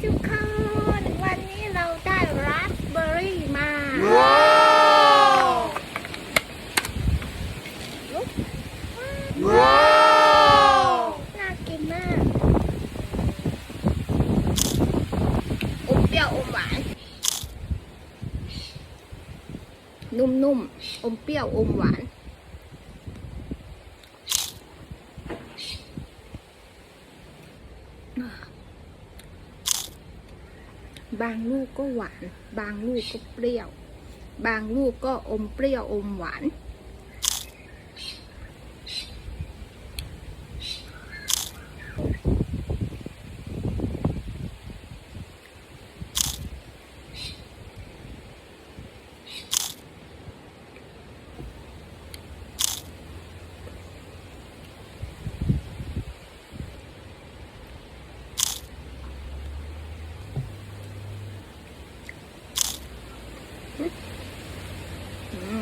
ทุกคน วันนี้เราได้ราสเบอร์รี่มาว้าวว้าวน่ากินมากอมเปรี้ยวอมหวาน นุ่มๆ อมเปรี้ยวอมหวาน บางลูกก็หวาน บางลูกก็เปรี้ยว บางลูกก็อมเปรี้ยวอมหวาน อืม